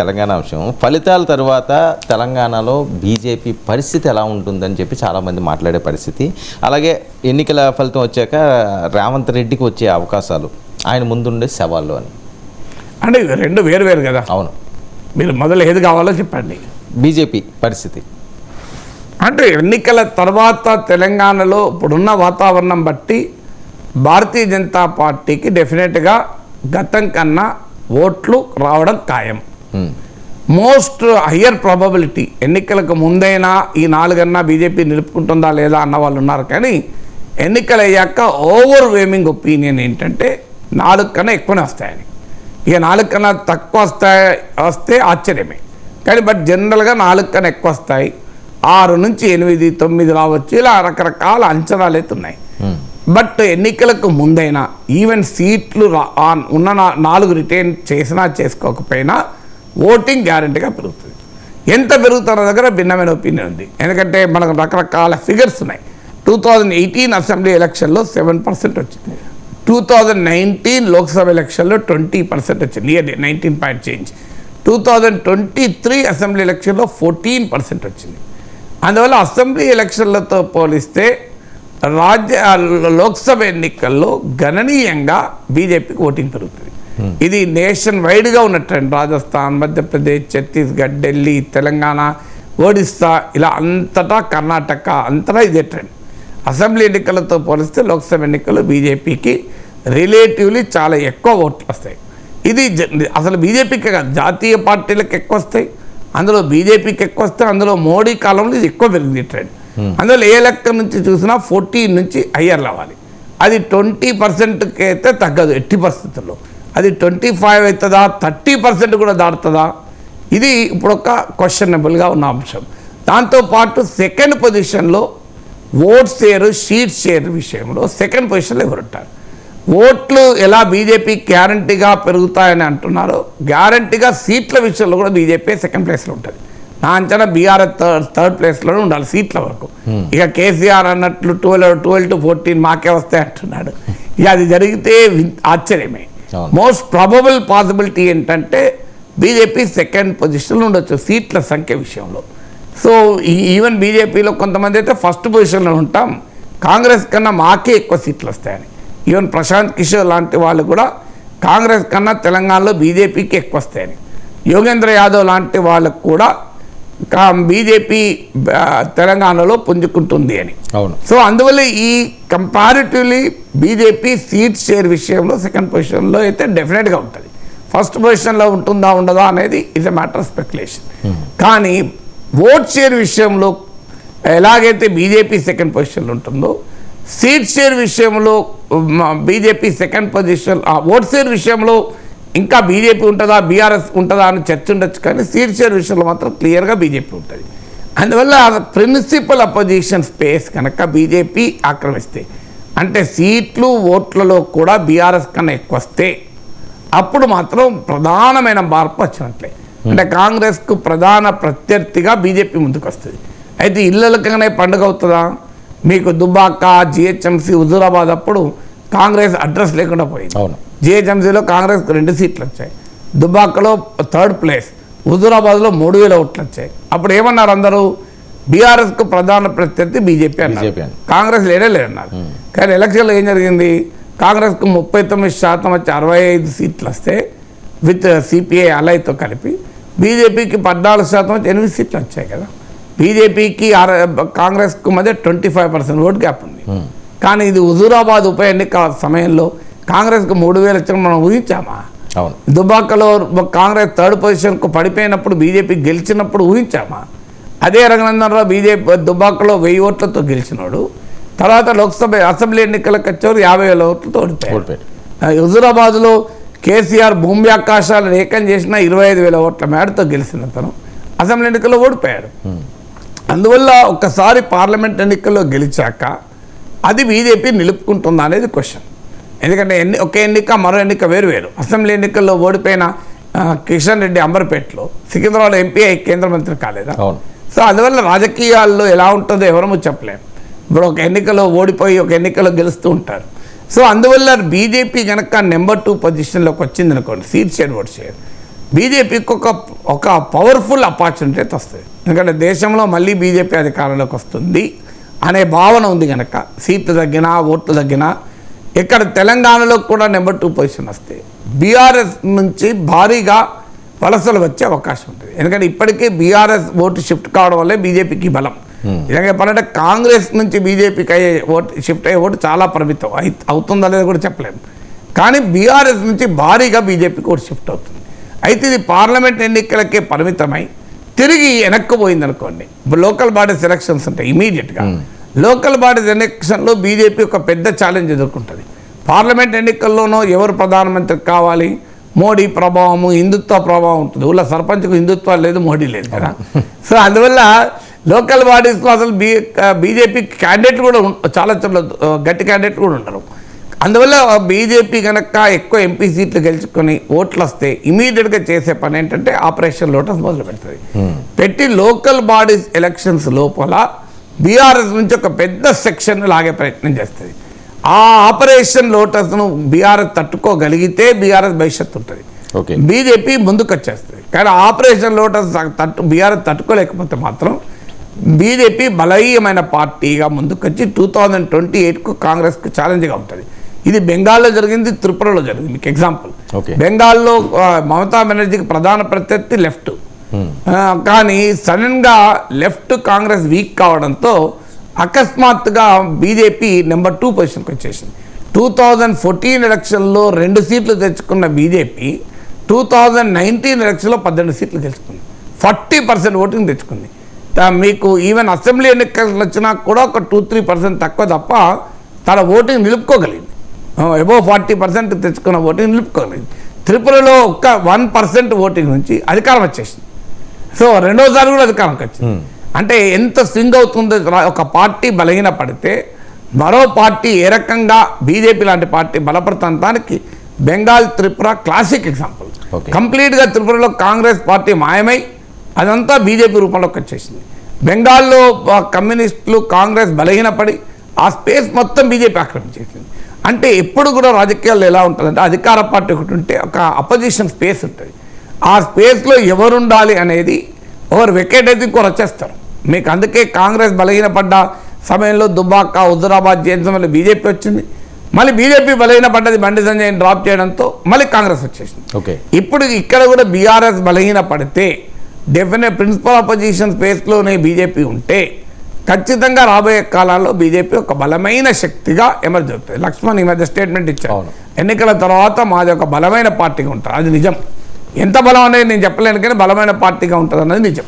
తెలంగాణ విషయం ఫలితాల తర్వాత తెలంగాణలో బీజేపీ పరిస్థితి ఎలా ఉంటుందని చెప్పి చాలామంది మాట్లాడే పరిస్థితి. అలాగే ఎన్నికల ఫలితం వచ్చాక రేవంత్ రెడ్డికి వచ్చే అవకాశాలు. ఆయన ముందుండే సవాళ్ళు అని. అంటే రెండు వేరు వేరు కదా. అవును. మీరు మొదలు ఏది కావాలో చెప్పండి. బీజేపీ పరిస్థితి. అంటే ఎన్నికల తర్వాత తెలంగాణలో ఇప్పుడున్న వాతావరణం బట్టి భారతీయ జనతా పార్టీకి డెఫినెట్గా గతం కన్నా ఓట్లు రావడం ఖాయం. మోస్ట్ హయ్యర్ ప్రాబబిలిటీ ఎన్నికలకు ముందైనా ఈ నాలుగన్నా బీజేపీ నిలుపుకుంటుందా లేదా అన్న వాళ్ళు ఉన్నారు. కానీ ఎన్నికలు అయ్యాక ఓవర్ వేమింగ్ ఒపీనియన్ ఏంటంటే నాలుగు కన్నా ఎక్కువనే వస్తాయని ఇక నాలుగు కన్నా తక్కువ వస్తాయి వస్తే ఆశ్చర్యమే. కానీ బట్ జనరల్గా నాలుగు కన్నా ఎక్కువ వస్తాయి. ఆరు నుంచి ఎనిమిది తొమ్మిది రావచ్చు ఇలా రకరకాల అంచనాలు అయితే ఉన్నాయి. బట్ ఎన్నికలకు ముందైనా ఈవెన్ సీట్లు ఉన్న నాలుగు రిటైన్ చేసినా చేసుకోకపోయినా ఓటింగ్ గ్యారంటీగా పెరుగుతుంది. ఎంత పెరుగుతున్న దగ్గర భిన్నమైన ఒపీనియన్ ఉంది. ఎందుకంటే మనకు రకరకాల ఫిగర్స్ ఉన్నాయి. టూ థౌజండ్ ఎయిటీన్ అసెంబ్లీ ఎలక్షన్లో సెవెన్ పర్సెంట్ వచ్చింది. టూ థౌజండ్ నైన్టీన్ లోక్సభ ఎలక్షన్లో ట్వంటీ పర్సెంట్ వచ్చింది. Nearly nineteen point change. Two thousand twenty three assembly ఎలక్షన్లో ఫోర్టీన్ పర్సెంట్ వచ్చింది. అందువల్ల అసెంబ్లీ ఎలక్షన్లతో పోలిస్తే రాజ్య లోక్సభ ఎన్నికల్లో గణనీయంగా బీజేపీకి ఓటింగ్ పెరుగుతుంది. ఇది నేషన్ వైడ్గా ఉన్న ట్రెండ్. రాజస్థాన్ మధ్యప్రదేశ్ ఛత్తీస్గఢ్ ఢిల్లీ తెలంగాణ ఒడిస్సా ఇలా అంతటా కర్ణాటక అంతటా ఇదే ట్రెండ్. అసెంబ్లీ ఎన్నికలతో పోలిస్తే లోక్సభ ఎన్నికల్లో బీజేపీకి రిలేటివ్లీ చాలా ఎక్కువ ఓట్లు వస్తాయి. ఇది అసలు బీజేపీకి కాదు జాతీయ పార్టీలకు ఎక్కువ వస్తాయి. అందులో బీజేపీకి ఎక్కువ వస్తాయి అందులో మోడీ కాలంలో ఇది ఎక్కువ పెరిగింది ట్రెండ్. అందులో ఏ లెక్క నుంచి చూసినా ఫోర్టీన్ నుంచి హయ్యర్ అవ్వాలి అది ట్వంటీ పర్సెంట్కి అయితే తగ్గదు ఎట్టి పరిస్థితుల్లో. అది ట్వంటీ ఫైవ్ అవుతుందా? థర్టీ పర్సెంట్ కూడా దాటుతుందా? ఇది ఇప్పుడు ఒక క్వశ్చనబుల్గా ఉన్న అంశం. దాంతోపాటు సెకండ్ పొజిషన్లో ఓట్ షేర్ షీట్ షేర్ విషయంలో సెకండ్ పొజిషన్లో ఎవరుంటారు ఓట్లు ఎలా బీజేపీ గ్యారంటీగా పెరుగుతాయని అంటున్నారో గ్యారంటీగా సీట్ల విషయంలో కూడా బీజేపీ సెకండ్ ప్లేస్లో ఉంటుంది. నా అంచనా బీఆర్ఎస్ థర్డ్ థర్డ్ ప్లేస్లోనే ఉండాలి సీట్ల వరకు. ఇక కేసీఆర్ అన్నట్లు ట్వెల్వ్ ట్వెల్వ్ టు ఫోర్టీన్ మాకే వస్తాయి అంటున్నాడు ఇక అది జరిగితే ఆశ్చర్యమే. మోస్ట్ ప్రాబబుల్ పాసిబిలిటీ ఏంటంటే బీజేపీ సెకండ్ పొజిషన్లో ఉండొచ్చు సీట్ల సంఖ్య విషయంలో. సో ఈ- ఈవెన్ బీజేపీలో కొంతమంది అయితే ఫస్ట్ పొజిషన్లో ఉంటాం. కాంగ్రెస్ కన్నా మాకే ఎక్కువ సీట్లు వస్తాయని. ఈవెన్ ప్రశాంత్ కిషోర్ లాంటి వాళ్ళు కూడా కాంగ్రెస్ కన్నా తెలంగాణలో బీజేపీకి ఎక్కువ వస్తాయని. యోగేంద్ర యాదవ్ లాంటి వాళ్ళకు కూడా బీజేపీ తెలంగాణలో పుంజుకుంటుంది అని. అవును. సో అందువల్ల ఈ కంపారిటివ్లీ బీజేపీ సీట్ షేర్ విషయంలో సెకండ్ పొజిషన్లో అయితే డెఫినెట్గా ఉంటుంది. ఫస్ట్ పొజిషన్లో ఉంటుందా ఉండదా అనేది is a matter of speculation కానీ ఓట్ షేర్ విషయంలో ఎలాగైతే బీజేపీ సెకండ్ పొజిషన్లో ఉంటుందో సీట్ షేర్ విషయంలో BJP second position vote share విషయంలో ఇంకా బీజేపీ ఉంటుందా బీఆర్ఎస్ ఉంటుందా అని చర్చ ఉండొచ్చు కానీ సీట్ షేర్ విషయంలో మాత్రం క్లియర్గా బీజేపీ ఉంటుంది. అందువల్ల ప్రిన్సిపల్ అపోజిషన్ స్పేస్ కనుక బీజేపీ ఆక్రమిస్తే అంటే సీట్లు ఓట్లలో కూడా బీఆర్ఎస్ కన్నా ఎక్కువ వస్తే అప్పుడు మాత్రం ప్రధానమైన మార్పు వచ్చినట్లే. అంటే కాంగ్రెస్కు ప్రధాన ప్రత్యర్థిగా బీజేపీ ముందుకు వస్తుంది అయితే ఇళ్ళకనే పండుగ అవుతుందా? మీకు దుబాక జిహెచ్ఎంసీ హుజూరాబాద్ అప్పుడు కాంగ్రెస్ అడ్రస్ లేకుండా పోయింది. అవును. జిహెచ్ఎంసీలో కాంగ్రెస్కి రెండు సీట్లు వచ్చాయి. దుబాకలో థర్డ్ ప్లేస్. హుజూరాబాద్లో మూడు వేల ఓట్లు వచ్చాయి. అప్పుడు ఏమన్నారు అందరూ? బీఆర్ఎస్కు ప్రధాన ప్రత్యర్థి బీజేపీ అన్నారు. కాంగ్రెస్ లేడే లేదన్నారు కానీ ఎలక్షన్లో ఏం జరిగింది? కాంగ్రెస్కు ముప్పై తొమ్మిది శాతం వచ్చి అరవై ఐదు సీట్లు వస్తే విత్ సిపిఐ అలైతో కలిపి బీజేపీకి పద్నాలుగు శాతం వచ్చి ఎనిమిది సీట్లు వచ్చాయి కదా. బీజేపీకి కాంగ్రెస్కు మధ్య twenty five percent vote gap ఉంది. కానీ ఇది హుజూరాబాద్ ఉప ఎన్నిక సమయంలో కాంగ్రెస్కు మూడు వేలు వచ్చిన మనం ఊహించామా? అవును. దుబాకలో కాంగ్రెస్ థర్డ్ పొజిషన్కు పడిపోయినప్పుడు బీజేపీ గెలిచినప్పుడు ఊహించామా? అదే రంగనందనరావు బీజేపీ దుబాకలో వెయ్యి ఓట్లతో గెలిచినాడు. తర్వాత లోక్సభ అసెంబ్లీ ఎన్నికలకు వచ్చేవారు యాభై వేల ఓట్లతో. ఆ, హుజూరాబాద్లో కేసీఆర్ భూమి ఆకాశాలను ఏకం చేసిన ఇరవై ఐదు వేల ఓట్ల మేడతో గెలిచిన తను అసెంబ్లీ ఎన్నికల్లో ఓడిపోయాడు. అందువల్ల ఒక్కసారి పార్లమెంట్ ఎన్నికల్లో గెలిచాక అది బీజేపీ నిలుపుకుంటుందా అనేది క్వశ్చన్. ఎందుకంటే ఎన్ని ఒక ఎన్నిక మరో ఎన్నిక వేరు వేరు. అసెంబ్లీ ఎన్నికల్లో ఓడిపోయిన కిషన్ రెడ్డి అంబర్పేటలో సికింద్రాబాద్ ఎంపీ కేంద్ర మంత్రి కాలేదా? అవును. సో అందువల్ల రాజకీయాల్లో ఎలా ఉంటుందో ఎవరము చెప్పలేము ఇప్పుడు ఒక ఎన్నికలో ఓడిపోయి ఒక ఎన్నికలో గెలుస్తూ ఉంటారు. సో అందువల్ల బీజేపీ కనుక నెంబర్ టూ పొజిషన్లోకి వచ్చింది అనుకోండి సీట్ షేర్ ఓట్ షేర్. బీజేపీకి ఒక ఒక పవర్ఫుల్ అపార్చునిటీ వస్తుంది ఎందుకంటే దేశంలో మళ్ళీ బీజేపీ అధికారంలోకి వస్తుంది అనే భావన ఉంది కనుక సీట్లు తగ్గినా ఓట్లు తగ్గినా ఇక్కడ తెలంగాణలో కూడా నెంబర్ టూ పొజిషన్ వస్తే బీఆర్ఎస్ నుంచి భారీగా వలసలు వచ్చే అవకాశం ఉంటుంది. ఎందుకంటే ఇప్పటికే బీఆర్ఎస్ ఓటు షిఫ్ట్ కావడం వల్లే బీజేపీకి బలం. నిజంగా చెప్పాలంటే కాంగ్రెస్ నుంచి బీజేపీకి అయ్యే ఓటు షిఫ్ట్ అయ్యే ఓటు చాలా పరిమితం అయి అవుతుందా లేదో కూడా చెప్పలేము కానీ బీఆర్ఎస్ నుంచి భారీగా బీజేపీకి ఓటు షిఫ్ట్ అవుతుంది. అయితే ఇది పార్లమెంట్ ఎన్నికలకే పరిమితమై తిరిగి వెనక్కి పోయిందనుకోండి లోకల్ బాడీస్ ఎలక్షన్స్ ఉంటాయి ఇమీడియట్గా. లోకల్ బాడీస్ ఎలక్షన్లో బీజేపీ ఒక పెద్ద ఛాలెంజ్ ఎదుర్కొంటుంది. పార్లమెంట్ ఎన్నికల్లోనూ ఎవరు ప్రధానమంత్రి కావాలి? మోడీ ప్రభావము హిందుత్వ ప్రభావం ఉంటుంది. ఊళ్ళో సర్పంచ్కు హిందుత్వ లేదు మోడీ లేదు కదా. సో అందువల్ల లోకల్ బాడీస్లో అసలు బీ బీజేపీ క్యాండిడేట్ కూడా చాలా చాలా గట్టి క్యాండిడేట్ కూడా ఉండరు. అందువల్ల బీజేపీ కనుక ఎక్కువ ఎంపీ సీట్లు గెలుచుకొని ఓట్లు వస్తే ఇమీడియట్గా చేసే పని ఏంటంటే ఆపరేషన్ లోటస్ మొదలు పెడుతుంది పెట్టి లోకల్ బాడీస్ ఎలక్షన్స్ లోపల బీఆర్ఎస్ నుంచి ఒక పెద్ద సెక్షన్ లాగే ప్రయత్నం చేస్తుంది. ఆ ఆపరేషన్ లోటస్ను బీఆర్ఎస్ తట్టుకోగలిగితే బీఆర్ఎస్ భవిష్యత్తు ఉంటుంది. ఓకే. బీజేపీ ముందుకు వచ్చేస్తుంది. కానీ ఆపరేషన్ లోటస్ తట్టు బీఆర్ఎస్ తట్టుకోలేకపోతే మాత్రం బీజేపీ బలహీనమైన పార్టీగా ముందుకొచ్చి టూ థౌజండ్ ట్వంటీ ఎయిట్కు కాంగ్రెస్కు ఛాలెంజ్గా ఉంటుంది. ఇది బెంగాల్లో జరిగింది త్రిపురలో జరిగింది. మీకు ఎగ్జాంపుల్. బెంగాల్లో మమతా బెనర్జీకి ప్రధాన ప్రత్యర్థి లెఫ్ట్. కానీ సడన్గా లెఫ్ట్ కాంగ్రెస్ వీక్ కావడంతో అకస్మాత్తుగా బీజేపీ నెంబర్ టూ పొజిషన్కి వచ్చేసింది. టూ థౌజండ్ ఫోర్టీన్ ఎలక్షన్లో రెండు సీట్లు తెచ్చుకున్న బీజేపీ టూ థౌజండ్ నైన్టీన్ ఎలక్షన్లో పద్దెనిమిది సీట్లు తెచ్చుకుంది. ఫార్టీ పర్సెంట్ ఓటింగ్ తెచ్చుకుంది. మీకు ఈవెన్ అసెంబ్లీ ఎన్నికలు వచ్చినా కూడా ఒక టూ త్రీ పర్సెంట్ తక్కువ తప్ప తన ఓటింగ్ నిలుపుకోగలిగింది. ఎబో ఫార్టీ పర్సెంట్ తెచ్చుకున్న ఓటింగ్ నిలుపుకోగలిగింది. త్రిపురలో ఒక్క వన్ పర్సెంట్ ఓటింగ్ నుంచి అధికారం వచ్చేసింది. సో రెండోసారి కూడా అధికారంకి వచ్చింది అంటే ఎంత స్వింగ్ అవుతుందో ఒక పార్టీ బలహీన పడితే మరో పార్టీ ఏ రకంగా బీజేపీ లాంటి పార్టీ బలపడతానికి బెంగాల్ త్రిపుర క్లాసిక్ ఎగ్జాంపుల్. కంప్లీట్గా త్రిపురలో కాంగ్రెస్ పార్టీ మాయమై అదంతా బీజేపీ రూపంలోకి వచ్చేసింది. బెంగాల్లో కమ్యూనిస్టులు కాంగ్రెస్ బలహీనపడి ఆ స్పేస్ మొత్తం బీజేపీ ఆక్రమించేసింది అంటే ఎప్పుడు కూడా రాజకీయాల్లో ఎలా ఉంటుందంటే అధికార పార్టీ ఒకటి ఉంటే ఒక అపోజిషన్ స్పేస్ ఉంటుంది. ఆ స్పేస్లో ఎవరు ఉండాలి అనేది ఎవరు వికెట్ అయితే ఇంకోరు వచ్చేస్తారు మీకు అందుకే కాంగ్రెస్ బలహీనపడ్డ సమయంలో దుబ్బాక హుజురాబాద్ చేసిన సమయంలో బీజేపీ వచ్చింది. మళ్ళీ బీజేపీ బలహీనపడ్డది బండి సంజయ్ డ్రాప్ చేయడంతో మళ్ళీ కాంగ్రెస్ వచ్చేసింది. ఓకే. ఇప్పుడు ఇక్కడ కూడా బీఆర్ఎస్ బలహీన పడితే డెఫినెట్ ప్రిన్సిపల్ అపోజిషన్ స్పేస్లోనే బీజేపీ ఉంటే ఖచ్చితంగా రాబోయే కాలాల్లో బీజేపీ ఒక బలమైన శక్తిగా ఎమర్జ్ అవుతుంది. లక్ష్మణ్ ఈ మధ్య స్టేట్మెంట్ ఇచ్చారు. ఎన్నికల తర్వాత మాది ఒక బలమైన పార్టీగా ఉంటుంది. అది నిజం. ఎంత బలం అనేది నేను చెప్పలేను కానీ బలమైన పార్టీగా ఉంటుంది అన్నది నిజం.